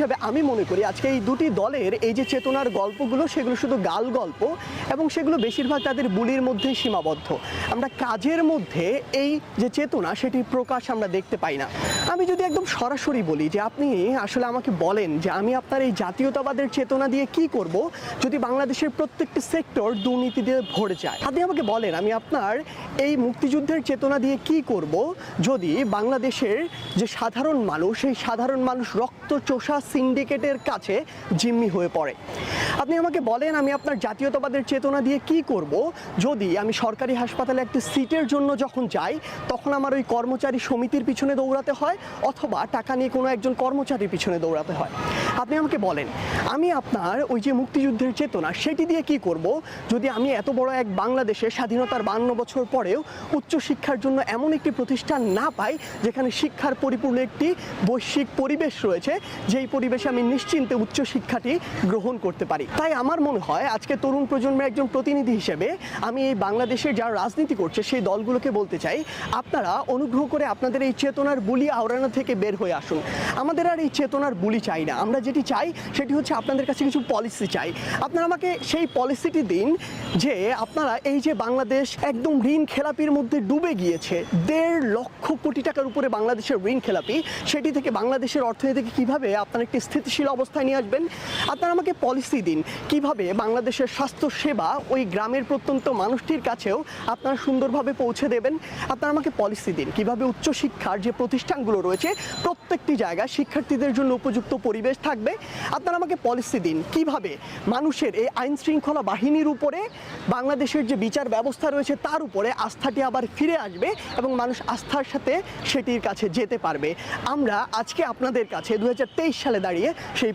তবে আমি মনে করি আজকে এই দুটি দলের এই যে চেতনার গল্পগুলো, সেগুলো শুধু গাল গল্প এবং সেগুলো বেশিরভাগ তাদের বুলির মধ্যেই সীমাবদ্ধ। আমরা কাজের মধ্যে এই যে চেতনা, সেটির প্রকাশ আমরা দেখতে পাই না। আমি যদি একদম সরাসরি বলি যে আপনি আসলে আমাকে বলেন যে আমি আপনার এই জাতীয়তাবাদের চেতনা দিয়ে কি করব যদি বাংলাদেশের প্রত্যেকটি সেক্টর দুর্নীতি দিয়ে ভরে যায়? আপনি আমাকে বলেন, আমি আপনার এই মুক্তিযুদ্ধের চেতনা দিয়ে কি করব যদি বাংলাদেশের যে সাধারণ মানুষ, সেই সাধারণ মানুষ রক্ত চোষা সিন্ডিকেটের কাছে জিম্মি হয়ে পড়ে। আপনি আমাকে বলেন, আমি আপনার জাতীয়তাবাদের চেতনা দিয়ে কি করব? যদি আমি সরকারি হাসপাতালে একটি সিটের জন্য যখন যাই, তখন আমার ওই কর্মচারী সমিতির পিছনে দৌড়াতে হয়, অথবা টাকা নিয়ে কোনো একজন কর্মচারীর পিছনে দৌড়াতে হয়। আপনি আমাকে বলেন, আমি আপনার ওই যে মুক্তিযুদ্ধের চেতনা, সেটি দিয়ে কি করব? যদি আমি এত বড় এক বাংলাদেশে স্বাধীনতার বান্ন বছর পরেও উচ্চশিক্ষার জন্য এমন একটি প্রতিষ্ঠান না পাই, যেখানে শিক্ষার পরিপূর্ণ একটি বৈশ্বিক পরিবেশ রয়েছে, যেই পরিবেশে আমি নিশ্চিন্তে উচ্চশিক্ষাটি গ্রহণ করতে পারি। তাই আমার মনে হয় আজকে তরুণ প্রজন্মের একজন প্রতিনিধি হিসেবে আমি এই বাংলাদেশের যারা রাজনীতি করছে, সেই দলগুলোকে বলতে চাই, আপনারা অনুগ্রহ করে আপনাদের এই চেতনার বুলি আওড়ানো থেকে বের হয়ে আসুন। আমাদের আর এই চেতনার বুলি চাই না। আমরা যেটি চাই, সেটি হচ্ছে আপনাদের কাছে কিছু পলিসি চাই। আপনারা আমাকে সেই পলিসিটি দিন যে আপনারা এই যে বাংলাদেশ একদম ঋণ খেলাপির মধ্যে ডুবে গিয়েছে, দেড় লক্ষ কোটি টাকার উপরে বাংলাদেশের ঋণ খেলাপি, সেটি থেকে বাংলাদেশের অর্থনীতিকে কীভাবে আপনারা একটি স্থিতিশীল অবস্থায় নিয়ে আসবেন। আপনারা আমাকে পলিসি দিন, কীভাবে বাংলাদেশের স্বাস্থ্য সেবা ওই গ্রামের প্রত্যন্ত মানুষটির কাছেও আপনারা সুন্দরভাবে পৌঁছে দেবেন। আপনারা আমাকে পলিসি দিন, কীভাবে উচ্চশিক্ষার যে প্রতিষ্ঠানগুলো রয়েছে, প্রত্যেকটি জায়গায় শিক্ষার্থীদের জন্য উপযুক্ত পরিবেশ থাকবে। আপনারা আমাকে পলিসি দিন, কীভাবে মানুষের এই আইন শৃঙ্খলা বাহিনীর উপরে বাংলাদেশের যে বিচার ব্যবস্থা রয়েছে, তার উপরে আস্থাটি আবার ফিরে আসবে এবং মানুষ আস্থার সাথে সেটির কাছে যেতে পারবে। আমরা আজকে আপনাদের কাছে দু হাজার তেইশ সালে দাঁড়িয়ে সেই